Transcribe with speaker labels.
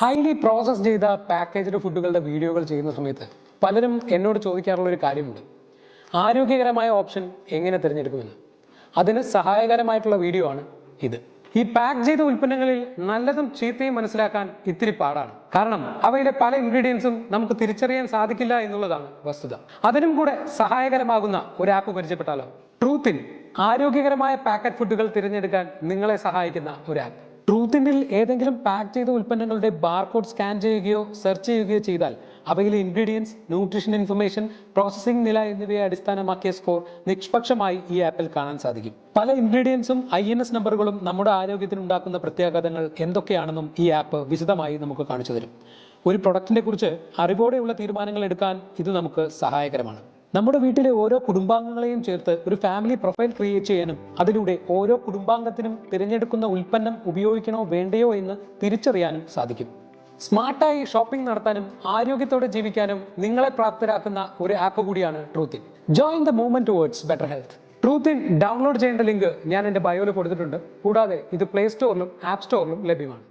Speaker 1: Highly process ചെയ്ത packaged ഫുഡുകളുടെ വീഡിയോകൾ ചെയ്യുന്ന സമയത്ത് പലരും എന്നോട് ചോദിക്കാറുള്ള ഒരു കാര്യമുണ്ട്. ആരോഗ്യകരമായ ഓപ്ഷൻ എങ്ങനെ തിരഞ്ഞെടുക്കുമെന്ന്. അതിന് സഹായകരമായിട്ടുള്ള വീഡിയോ ആണ് ഇത്. ഈ പാക്ക് ചെയ്ത ഉൽപ്പന്നങ്ങളിൽ നല്ലതും ചീത്തയും മനസ്സിലാക്കാൻ ഇത്തിരി പാടാണ്. കാരണം അവയുടെ പല ഇൻഗ്രീഡിയൻസും നമുക്ക് തിരിച്ചറിയാൻ സാധിക്കില്ല എന്നുള്ളതാണ് വസ്തുത. അതിനും കൂടെ സഹായകരമാകുന്ന ഒരു ആപ്പ് പരിചയപ്പെട്ടാലോ? ട്രൂത്തിൻ ആരോഗ്യകരമായ പാക്കറ്റ് ഫുഡുകൾ തിരഞ്ഞെടുക്കാൻ നിങ്ങളെ സഹായിക്കുന്ന ഒരു ആപ്പ് ട്രൂത്തിനിൽ ഏതെങ്കിലും പാക്ക് ചെയ്ത ഉൽപ്പന്നങ്ങളുടെ ബാർകോഡ് സ്കാൻ ചെയ്യുകയോ സെർച്ച് ചെയ്യുകയോ ചെയ്താൽ അവയിലെ ഇൻഗ്രീഡിയൻസ് ന്യൂട്രീഷൻ ഇൻഫർമേഷൻ പ്രോസസ്സിംഗ് നില എന്നിവയെ അടിസ്ഥാനമാക്കിയ സ്കോർ നിഷ്പക്ഷമായി ഈ ആപ്പിൽ കാണാൻ സാധിക്കും. പല ഇൻഗ്രീഡിയൻസും ഐ എൻ എസ് നമ്പറുകളും നമ്മുടെ ആരോഗ്യത്തിന് ഉണ്ടാക്കുന്ന പ്രത്യാഘാതങ്ങൾ എന്തൊക്കെയാണെന്നും ഈ ആപ്പ് വിശദമായി നമുക്ക് കാണിച്ചു തരും. ഒരു പ്രൊഡക്റ്റിനെ കുറിച്ച് അറിവോടെയുള്ള തീരുമാനങ്ങൾ എടുക്കാൻ ഇത് നമുക്ക് സഹായകരമാണ്. നമ്മുടെ വീട്ടിലെ ഓരോ കുടുംബാംഗങ്ങളെയും ചേർത്ത് ഒരു ഫാമിലി പ്രൊഫൈൽ ക്രിയേറ്റ് ചെയ്യാനും അതിലൂടെ ഓരോ കുടുംബാംഗത്തിനും തിരഞ്ഞെടുക്കുന്ന ഉൽപ്പന്നം ഉപയോഗിക്കണോ വേണ്ടയോ എന്ന് തിരിച്ചറിയാനും സാധിക്കും. സ്മാർട്ടായി ഷോപ്പിംഗ് നടത്താനും ആരോഗ്യത്തോടെ ജീവിക്കാനും നിങ്ങളെ പ്രാപ്തരാക്കുന്ന ഒരു ആപ്പ് കൂടിയാണ് Truthin join the movement towards better health Truthin download ചെയ്യേണ്ട ലിങ്ക് ഞാൻ എന്റെ ബയോയിൽ കൊടുത്തിട്ടുണ്ട്. കൂടാതെ ഇത് പ്ലേ സ്റ്റോറിലും ആപ്പ് സ്റ്റോറിലും ലഭ്യമാണ്.